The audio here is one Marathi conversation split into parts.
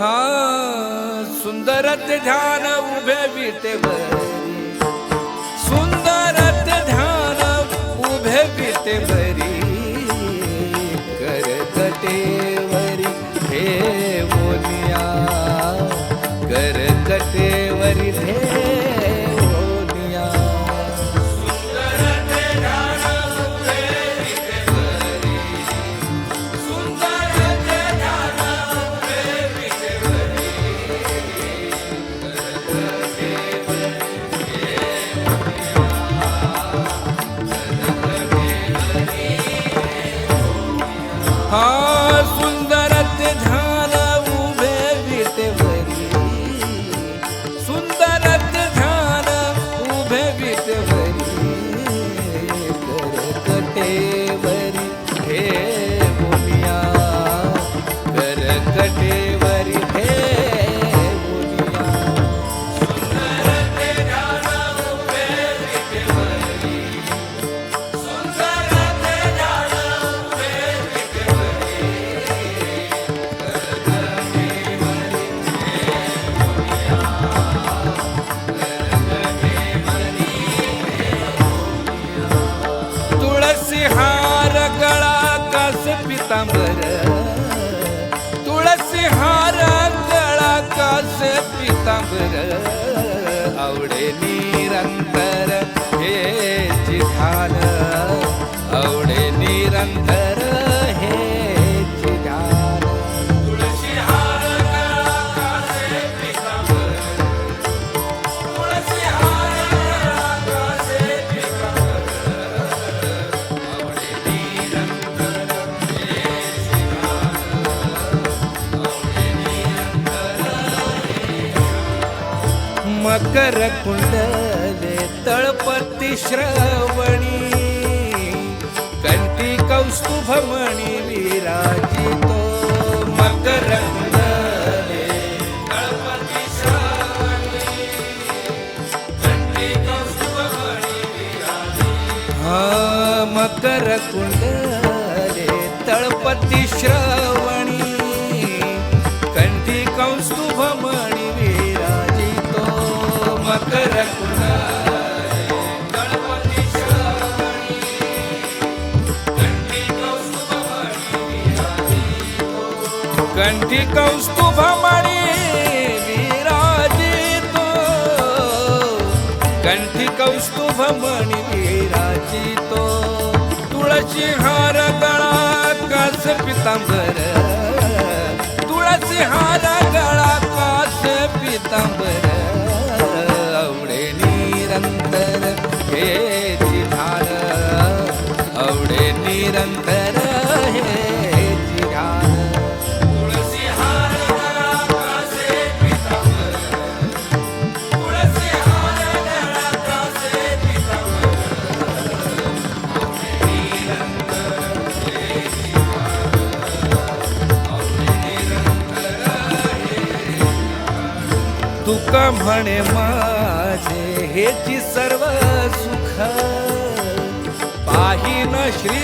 हा सुंदर ते ध्यान उभे बीते सुंदर ते ध्यान उभे बीते कर मकर कुंडले तळपती श्रवणी कंठी कौस्तुभमणी विराजितो मकर कुंडले तळपती श्रवणी कंठी कौस्तुभमणी विराजितो। मकर कुंडले तळपती श्रवणी। कंठी कौस्तुभमणी विराजितो कंठी कौस्तुभमणी विराजितो तुळशी हार गळा कास पितांबर। तुळशी हार गळा कास पितांबर। आवडे निरंतर हे धार आवडे निरंतर सुख म्हणे माझे हेची सर्व सुख. पाहिन श्री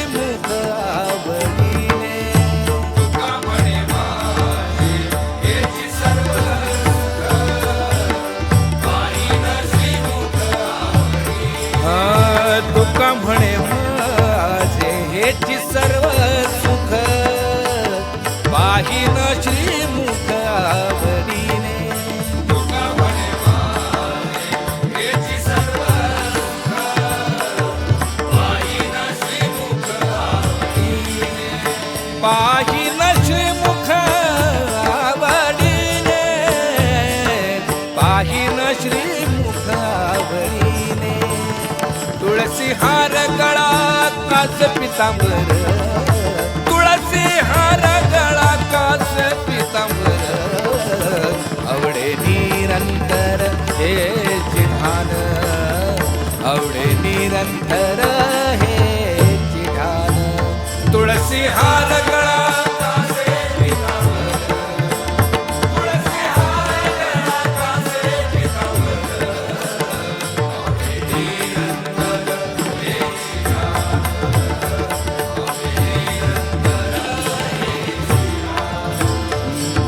पाहिन श्रीमुख आवडीने पाहिन श्रीमुख आवडीने. तुळसी हार गळा कास पितांबर तुळसी हार गळा कास पितांबर. आवडे निरंतर हे ध्यान आवडे निरंतर हे ध्यान तुळसी हार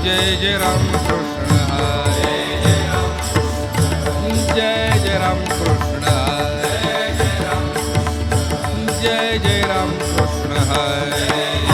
ਜੈ ਜੈ ਰਾਮ ਕ੍ਰਿਸ਼ਨ, ਹਰੇ ਜੈ ਰਾਮ ਕ੍ਰਿਸ਼ਨ, ਜੈ ਜੈ ਰਾਮ ਕ੍ਰਿਸ਼ਨ, ਹਰੇ ਜੈ ਜੈ ਰਾਮ ਕ੍ਰਿਸ਼ਨ, ਹਰੇ